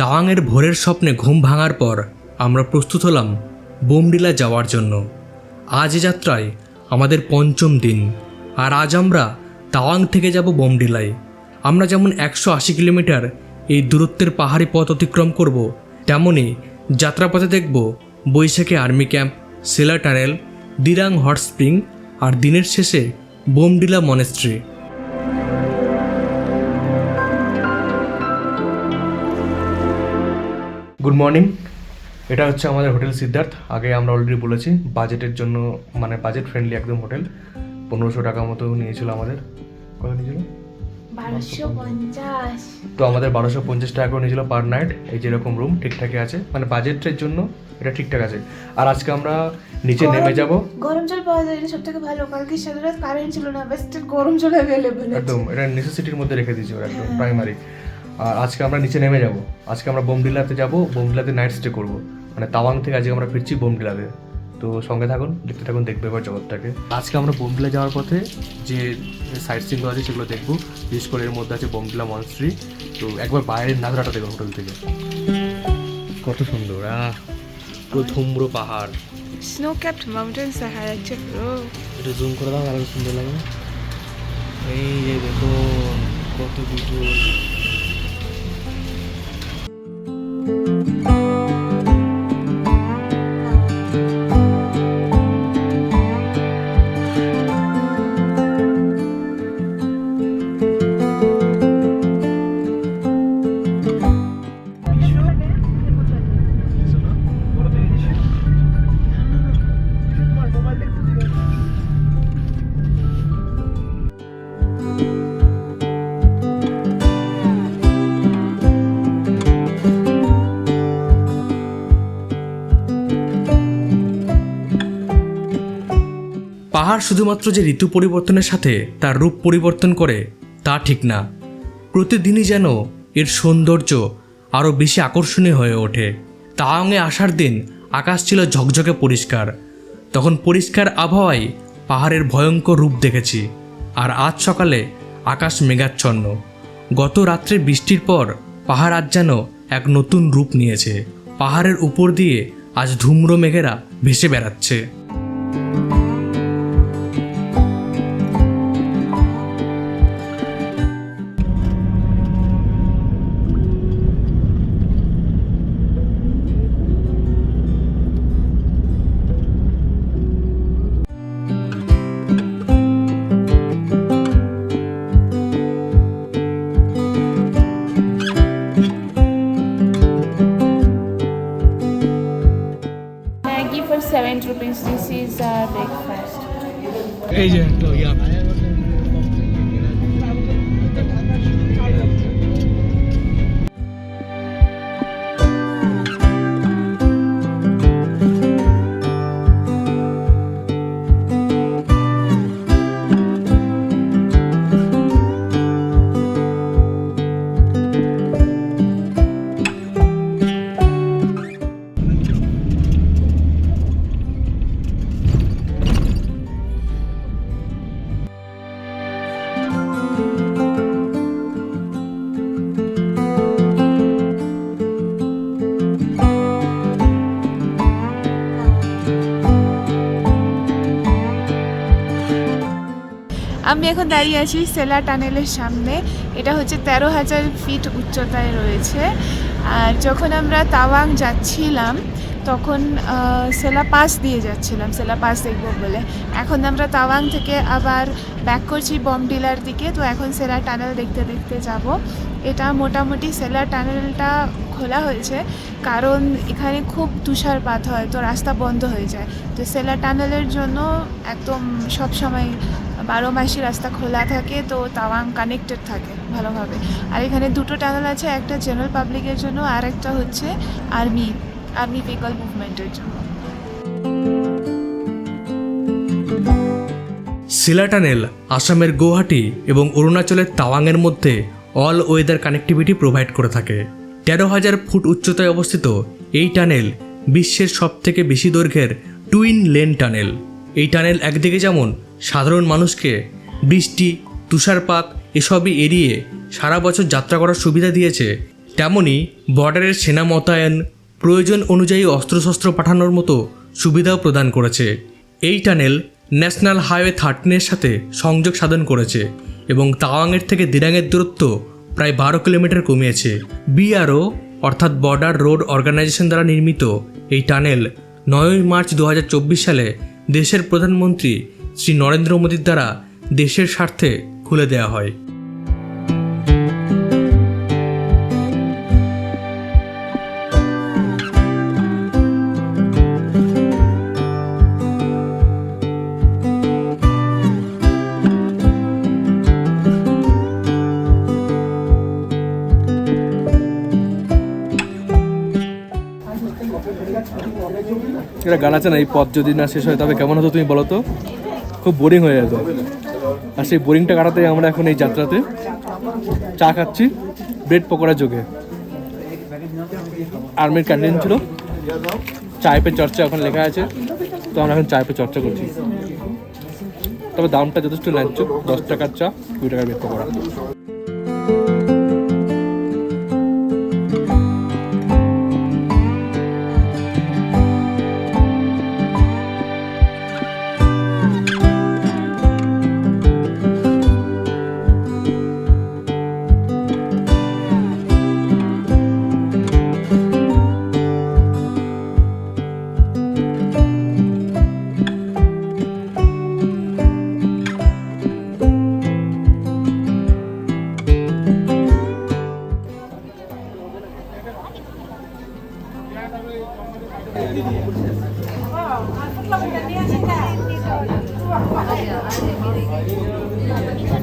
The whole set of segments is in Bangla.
তাওয়াংয়ের ভোরের স্বপ্নে ঘুম ভাঙার পর আমরা প্রস্তুত হলাম বোমডিলা যাওয়ার জন্য। আজ যাত্রায় আমাদের পঞ্চম দিন, আর আজ আমরা তাওয়াং থেকে যাব বোমডিলায়। আমরা যেমন একশো আশি কিলোমিটার এই দূরত্বের পাহাড়ি পথ অতিক্রম করব তেমনই যাত্রাপথে দেখব Baisakhi army camp Sela tunnel Dirang hot spring, আর দিনের শেষে বোমডিলা মনেস্ট্রি। গুড মর্নিং এটা হচ্ছে আমাদের হোটেল সিদ্ধার্থ। আগে আমরা অলরেডি বলেছি বাজেটের জন্য মানে বাজেট ফ্রেন্ডলি একদম হোটেল। পনেরোশো টাকা মতো নিয়েছিল আমাদের। কত নিয়েছিল? তো আমাদের বারোশো পঞ্চাশ টাকা করে নিয়েছিল পার নাইট এই যেরকম রুম ঠিকঠাকই আছে। মানে বাজেটের জন্য এটা ঠিকঠাক আছে। আর আজকে আমরা নিচে নেমে যাব। গরম জল পাওয়া যায় সব থেকে ভালো কালকে সারা রাত কারেন্ট ছিল না বেস্টের গরম জল অ্যাভেলেবেল একদম এটা নেসেসিটির মধ্যে রেখে দিয়েছি ওরা একদম প্রাইমারি আর আজকে আমরা নিচে নেমে যাব। আজকে আমরা বোমডিলাতে যাব বোমডিলাতে নাইট স্টে করব। মানে তাওয়াং থেকে আজকে আমরা ফিরছি বোমডিলাতে। তো সঙ্গে থাকুন দেখতে থাকুন দেখবে এবার জগৎটাকে। আজকে আমরা বোমডিলা যাওয়ার পথে যে সাইট সিনগুলো আছে সেগুলো দেখব। বিশেষ করে এর মধ্যে আছে বোমডিলা মনস্ট্রি তো একবার বাইরের নাজরাটা দেখো হোটেল থেকে। কত সুন্দর আহ! পুরো ধুম্র পাহাড়। স্নো ক্যাপড দেখা যাচ্ছে পুরো একটু জুম করে দাও আরও সুন্দর লাগে এই যে দেখুন কত বিপুল পাহাড় শুধুমাত্র যে ঋতু পরিবর্তনের সাথে তার রূপ পরিবর্তন করে, তা ঠিক না। প্রতিদিনই যেন এর সৌন্দর্য আরও বেশি আকর্ষণীয় হয়ে ওঠে। তাওয়াংয়ে আসার দিন আকাশ ছিল ঝকঝকে পরিষ্কার। তখন পরিষ্কার আবহাওয়ায় পাহাড়ের ভয়ঙ্কর রূপ দেখেছি, আর আজ সকালে আকাশ মেঘাচ্ছন্ন। গত রাত্রে বৃষ্টির পর পাহাড় আজ যেন এক নতুন রূপ নিয়েছে। পাহাড়ের উপর দিয়ে আজ ধূম্র মেঘেরা ভেসে বেড়াচ্ছে। 7 rupees. This is our breakfast. এই যে আমি এখন দাঁড়িয়ে আছি সেলা টানেলের সামনে। এটা হচ্ছে তেরো হাজার ফিট উচ্চতায় রয়েছে। আর যখন আমরা তাওয়াং যাচ্ছিলাম, তখন সেলা পাস দিয়ে যাচ্ছিলাম। সেলা পাস দেখব বলে। এখন আমরা তাওয়াং থেকে আবার ব্যাক করছি বমডিলার দিকে। তো এখন সেলা টানেল দেখতে দেখতে যাব। এটা মোটামুটি সেলা টানেলটা খোলা হয়েছে। কারণ এখানে খুব তুষারপাত হয়, তো রাস্তা বন্ধ হয়ে যায়। তো সেলা টানেলের জন্য একদম সব সময় বারো মাসই রাস্তা খোলা থাকে, তো তাওয়াং কানেক্টেড থাকে ভালোভাবে। আর এখানে দুটো টানেল আছে, একটা জেনারেল পাবলিকের জন্য, আর একটা হচ্ছে আর্মি আর্মি ভেহিকল মুভমেন্টের জন্য। সিলা টানেল আসামের গুয়াহাটি এবং অরুণাচলের তাওয়াংয়ের মধ্যে অল ওয়েদার কানেক্টিভিটি প্রোভাইড করে থাকে। তেরো হাজার ফুট উচ্চতায় অবস্থিত এই টানেল বিশ্বের সবথেকে বেশি দৈর্ঘ্যের টুইন লেন টানেল। এই টানেল একদিকে যেমন সাধারণ মানুষকে বৃষ্টি, তুষারপাত এসবই এড়িয়ে সারা বছর যাত্রা করার সুবিধা দিয়েছে। তেমনি বর্ডারের সেনা মোতায়েন প্রয়োজন অনুযায়ী অস্ত্রশস্ত্র পাঠানোর মতো সুবিধাও প্রদান করেছে। এই টানেল ন্যাশনাল হাইওয়ে থার্টিনের সাথে সংযোগ সাধন করেছে এবং তাওয়াংয়ের থেকে দিরাংয়ের দূরত্ব প্রায় বারো কিলোমিটার কমিয়েছে। বিআরও অর্থাৎ বর্ডার রোড অর্গানাইজেশন দ্বারা নির্মিত এই টানেল নয়ই মার্চ দু হাজার চব্বিশ সালে দেশের প্রধানমন্ত্রী শ্রী নরেন্দ্র মোদীর দ্বারা দেশের স্বার্থে খুলে দেওয়া হয়। গান আছে না? এই পথ যদি না শেষ হয়, তবে কেমন হতো তুমি বলো তো? খুব বোরিং হয়ে যেত। আর সেই বোরিংটা কাটাতে আমরা এখন এই যাত্রাতে চা খাচ্ছি ব্রেড পকোড়া যোগে। আর্মির ক্যান্টিন ছিল। চায় পে চর্চা এখন লেখা আছে। তো আমরা এখন চায় পে চর্চা করছি। তবে দামটা যথেষ্ট ন্যায্য, দশ টাকার চা, কুড়ি টাকার ব্রেড পকোড়া।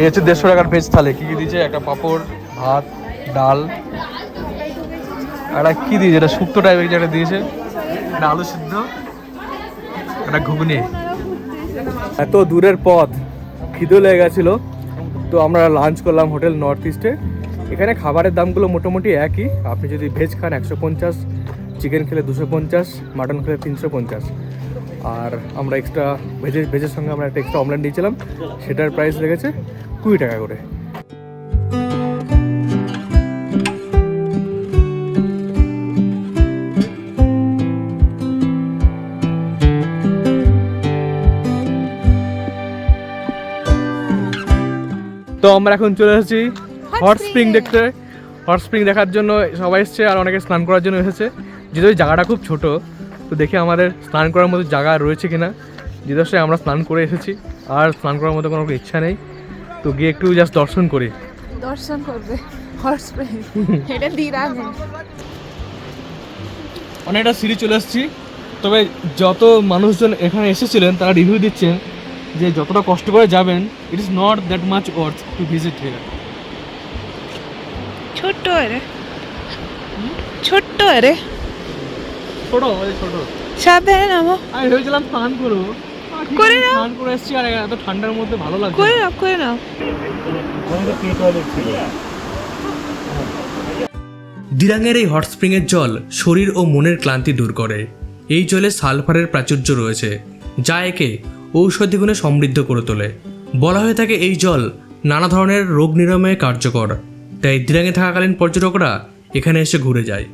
হচ্ছে দেড়শো টাকার ভেজ থালে। কি কি দিয়েছে? একটা পাঁপড়, ভাত, ডাল। একটা কি দিয়েছে? এটা শুক্তো টাইপের যেটা দিয়েছে। একটা আলু সিদ্ধ, একটা ঘুগনি। এত দূরের পথ, খিদে লেগে গেছিল। তো আমরা লাঞ্চ করলাম হোটেল নর্থ ইস্টে এখানে খাবারের দামগুলো মোটামুটি একই। আপনি যদি ভেজ খান একশো পঞ্চাশ চিকেন খেলে দুশো পঞ্চাশ মাটন খেলে তিনশো পঞ্চাশ। আর আমরা এক্সট্রা ভেজের ভেজের সঙ্গে আমরা একটা এক্সট্রা অমলেট নিয়েছিলাম সেটার প্রাইস লেগেছে কুড়ি টাকা করে। তো আমরা এখন চলে এসেছি হট স্প্রিং দেখতে। হট স্প্রিং দেখার জন্য সবাই এসছে আর অনেকে স্নান করার জন্য এসেছে। যেহেতু জায়গাটা খুব ছোট তো দেখি আমাদের স্নান করার মতো জায়গা রয়েছে কিনা। যেহেতু আমরা স্নান করে এসেছি আর স্নান করার মতো কোনো ইচ্ছা নেই। তো গিয়ে একটু জাস্ট দর্শন করি। দর্শন করবে অনেকটা সিঁড়ি চলে এসেছি। তবে যত মানুষজন এখানে এসেছিলেন তারা রিভিউ দিচ্ছেন যে যতটা কষ্ট করে যাবেন it is not that much worth to visit here ছোট্ট আরে। ছোট্ট আরে। ছোট ছোট। সাবধানে নামো। আমি ভেবেছিলাম স্নান করব। করে নাও। স্নান করে এসেছি আর এত ঠান্ডার মধ্যে ভালো লাগছে করে নাও করে নাও। দিরাংয়ের এই হট স্প্রিংয়ের জল শরীর ও মনের ক্লান্তি দূর করে। এই জলে সালফারের প্রাচুর্য রয়েছে যা একে ঔষধি গুণে সমৃদ্ধ করে তোলে। বলা হয়ে থাকে এই জল নানা ধরনের রোগ নিরাময়ে কার্যকর তাই দিরাঙে থাকাকালীন পর্যটকরা এখানে এসে ঘুরে যায়।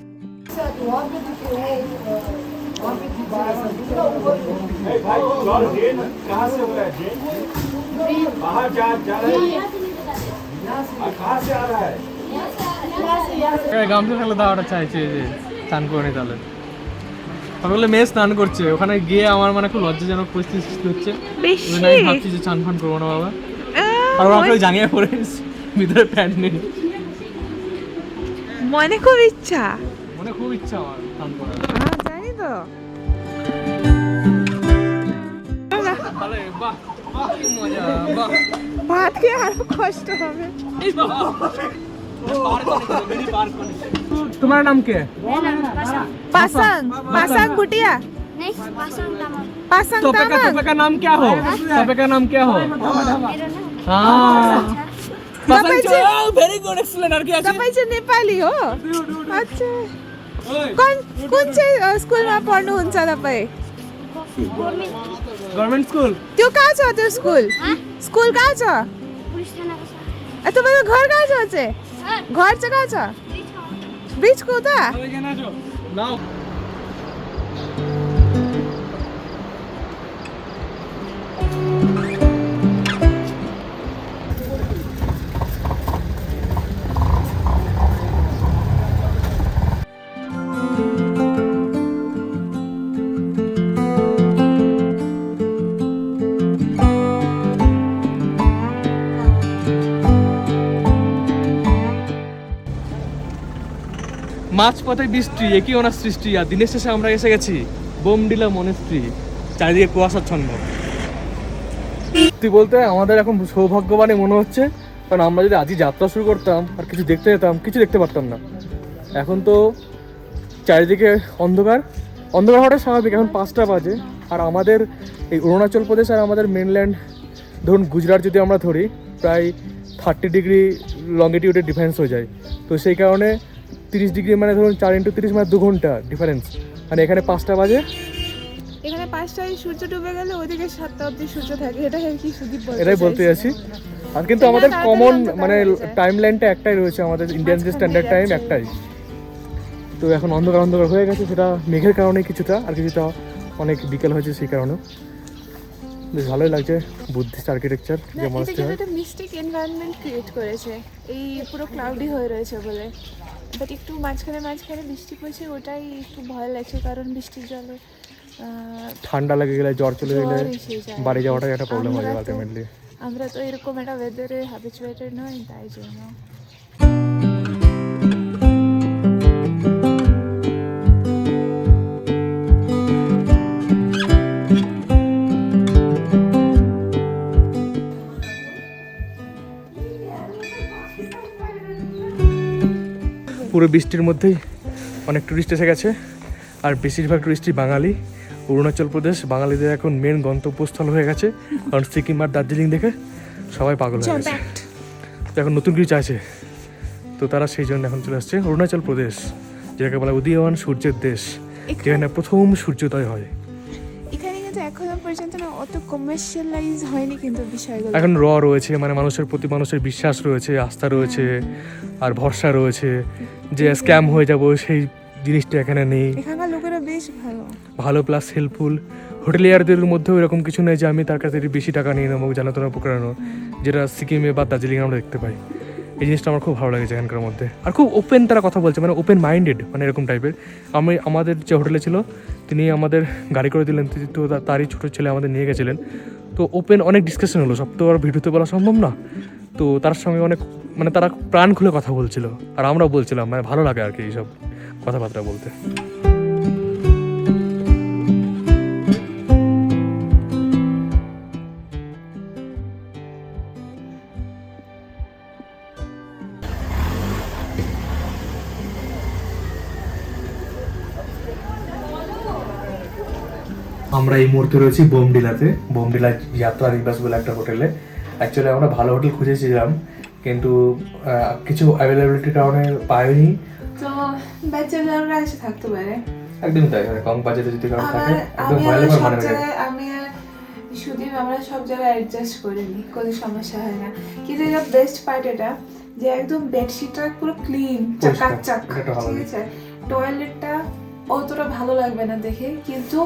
এই গামছা থাকলে দাওয়াটা চাইছে যে স্নান করে নি তাহলে। আমি বলে মেয়ে স্নান করছে। ওখানে গিয়ে আমার মানে খুব লজ্জাজনক পরিস্থিতি সৃষ্টি হচ্ছে। জন্য আমি ভাবছি যে চান ফান করব না বাবা। আর আমাকে পরে এসেছি, ভিতরে প্যান্ট নেই। মনে খুব ইচ্ছা। মনে খুব ইচ্ছা আমার স্নান করার। হ্যাঁ জানি তো। ভাত খেয়ে আরো কষ্ট হবে তোমার নাম কে পাসাং পাসাং ভুটিয়া नहीं पासंग नाम পাসাং तोपे का তামাং तोपे का नाम क्या हो तोपे का नाम क्या हो मेरा नाम हाँ तपाईँ चाहिँ- भेरी गुड एक्सप्लेनर क्या तपाईँ चाहिँ नेपाली हो अच्छा कुन कुन चाहिँ अ, स्कुलमा पढ्नुहुन्छ तपाईँ गभर्मेन्ट स्कुल त्यो कहाँ छ त्यो स्कुल स्कुल कहाँ छ એ घर कहाँ छ કા घर चाहिँ कहाँ छ કા त মাঝপথে বৃষ্টি, একই ওনার সৃষ্টি, আর দিনের শেষে আমরা এসে গেছি বোমডিলা মনেস্ট্রি চারিদিকে কুয়াশাচ্ছন্ন সত্যি বলতে আমাদের এখন সৌভাগ্যবানই মনে হচ্ছে, কারণ আমরা যদি আজই যাত্রা শুরু করতাম আর কিছু দেখতে যেতাম, কিছু দেখতে পারতাম না। এখন তো চারিদিকে অন্ধকার অন্ধকার হওয়াটা স্বাভাবিক, এখন পাঁচটা বাজে। আর আমাদের এই অরুণাচল প্রদেশ আর আমাদের মেনল্যান্ড ধরুন গুজরাট যদি আমরা ধরি, প্রায় থার্টি ডিগ্রি লঙ্গিটিউডের ডিফারেন্স হয়ে যায়। তো সেই কারণে তিরিশ ডিগ্রি মানে ধরুন চার ইন্টু তিরিশ মানে দু ঘণ্টা ডিফারেন্স মানে এখানে পাঁচটা বাজে। এখানে পাঁচটায় সূর্য ডুবে গেলে ওইদিকে সাতটা অবধি সূর্য থাকে। এটা কি সুদীপ এটাই বলতে। যাচ্ছি। আর কিন্তু আমাদের কমন মানে টাইম লাইনটা একটাই রয়েছে আমাদের ইন্ডিয়ান যে মাঝখান স্ট্যান্ডার্ড টাইম একটাই। তো এখন অন্ধকার অন্ধকার হয়ে গেছে। সেটা মেঘের কারণে কিছুটা আর কিছুটা অনেক বিকেল হয়েছে সেই কারণে। বেশ ভালোই লাগছে বুদ্ধিস্ট আর্কিটেকচার যে কিন্তু হয়। একটা মিস্টিক এনভায়রনমেন্ট ক্রিয়েট করেছে। এই পুরো ক্লাউডি হয়ে রয়েছে বলে। বাট একটু মাঝখানে মাঝখানে বৃষ্টি পড়ছে ওটাই একটু ভয় লাগছে কারণ বৃষ্টির জলে ঠান্ডা লেগে গেলে জ্বর চলে গেলে। বাড়ি যাওয়াটাই একটা প্রবলেম হয়ে যাবে আলটিমেটলি আমরা তো এরকম একটা ওয়েদারে হ্যাবিচুয়েটেড নই তাই জন্য পুরো বৃষ্টির মধ্যেই অনেক ট্যুরিস্ট এসে গেছে। আর বেশিরভাগ ট্যুরিস্টই বাঙালি। অরুণাচল প্রদেশ বাঙালিদের এখন মেন গন্তব্যস্থল হয়ে গেছে। কারণ সিকিম আর দার্জিলিং দেখে সবাই পাগল হয়ে গেছে। তো এখন নতুন কিছু চাইছে। তো তারা সেই জন্য এখন চলে আসছে অরুণাচল প্রদেশ যেটাকে বলা উদীয়মান সূর্যের দেশ। যেখানে প্রথম সূর্যোদয় হয়। কিন্তু এখনও পর্যন্ত না অত কমার্শিয়ালাইজ হয়নি কিন্তু বিষয়গুলো। এখন র রয়েছে মানে মানুষের প্রতি মানুষের বিশ্বাস রয়েছে আস্থা রয়েছে আর ভরসা রয়েছে যে স্ক্যাম হয়ে যাব সেই জিনিসটা এখানে নেই। এখানকার লোকেরা বেশ ভালো। ভালো প্লাস হেল্পফুল হোটেলিয়ারদের মধ্যেও এরকম কিছু নেই যে আমি তার কাছে বেশি টাকা নিয়ে নেব জানাতনা প্রকারানো যেটা সিকিমে বা দার্জিলিং আমরা দেখতে পাই। এই জিনিসটা আমার খুব ভালো লাগেছে এখানকার মধ্যে। আর খুব ওপেন তারা কথা বলছে মানে ওপেন মাইন্ডেড মানে এরকম টাইপের আমি, আমাদের যে হোটেলে ছিল, তিনি আমাদের গাড়ি করে দিলেন, তো তারই ছোটো ছেলে আমাদের নিয়ে গেছিলেন। তো ওপেন অনেক ডিসকাশন হলো, সব তো আর ভিডিওতে বলা সম্ভব না। তো তার সঙ্গে অনেক মানে তারা প্রাণ খুলে কথা বলছিল। আর আমরাও বলছিলাম মানে ভালো লাগে আর কি এইসব কথাবার্তা বলতে। আমরা এই মুহূর্তে রয়েছি বোমডিলাতে। বোমডিলা যাত্রা নিবাস বলে একটা হোটেলে। অ্যাকচুয়ালি আমরা ভালো হোটেল খুঁজেছিলাম কিন্তু কিছু অ্যাভেলেবিলিটির কারণে পাইনি। তো ব্যাচেলাররা এসে থাকতে পারে। একদমই তাই মানে কম বাজেটে যদি কারণ থাকে একদম সব মানে। জায়গায় আমি সুদীপ আমরা সব জায়গায় অ্যাডজাস্ট করে নিই কোনো সমস্যা হয় না। কিন্তু এটা বেস্ট পার্ট এটা যে একদম বেডশিটটা পুরো ক্লিন চাকাচাক ঠিক আছে? টয়লেটটা অতটা ভালো লাগবে না দেখে কিন্তু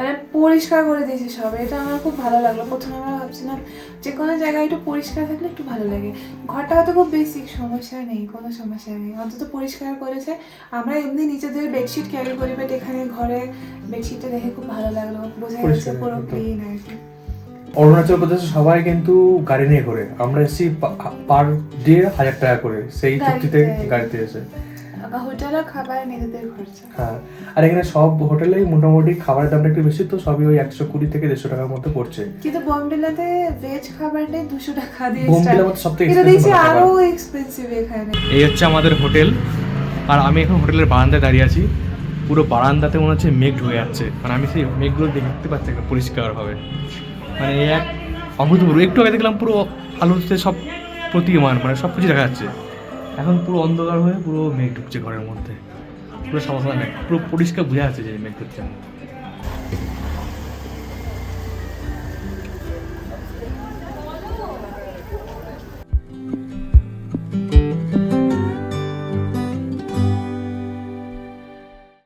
মানে পরিষ্কার করে দিয়েছে সব এটা আমার খুব ভালো লাগল। প্রথমে আমরা ভাবছিলাম যে কোনো জায়গায় একটু পরিষ্কার থাকলে একটু ভালো লাগে। ঘরটা হয়তো খুব বেসিক সমস্যা নেই কোনো সমস্যা নেই। অন্তত পরিষ্কার করেছে। আমরা এমনি নিজেদের বেডশিট ক্যারি করি বাট এখানে ঘরে বেডশিটটা দেখে খুব ভালো লাগল। বোঝা যাচ্ছে পুরো ক্লিন আর কি। অরুণাচল প্রদেশে সবাই কিন্তু গাড়ি নিয়ে করে আমরা এসেছি পার ডে হাজার টাকা করে। সেই চুক্তিতে গাড়িতে। গাড়িতে এসে। হোটেল আর খাবার নিজেদের খরচা। হ্যাঁ আর এখানে সব হোটেলেই মোটামুটি খাবারের দামটা একটু বেশি তো সবই ওই একশো কুড়ি থেকে দেড়শো টাকার মধ্যে পড়ছে। কিন্তু বমডিলাতে ভেজ খাবার নেই দুশো টাকা দিয়ে বোমডিলা। মধ্যে সবথেকে এটা দেখছি আরও এক্সপেন্সিভ এখানে। এই হচ্ছে আমাদের হোটেল আর আমি এখন হোটেলের বারান্দায় দাঁড়িয়ে আছি। পুরো বারান্দাতে মনে হচ্ছে মেঘ ঢুকে যাচ্ছে মানে আমি সেই মেঘগুলো দেখতে পাচ্ছি একদম পরিষ্কারভাবে। মানে এক অভূতপূর্ব একটু আগে দেখলাম পুরো আলোতে সব প্রতীয়মান মানে সব কিছু দেখা যাচ্ছে। এখন পুরো অন্ধকার হয়ে পুরো মেঘ ঢুকছে ঘরের মধ্যে। পুরো সমস্যা নেই পুরো পরিষ্কার বোঝা যাচ্ছে যে মেঘ ঢুকছে।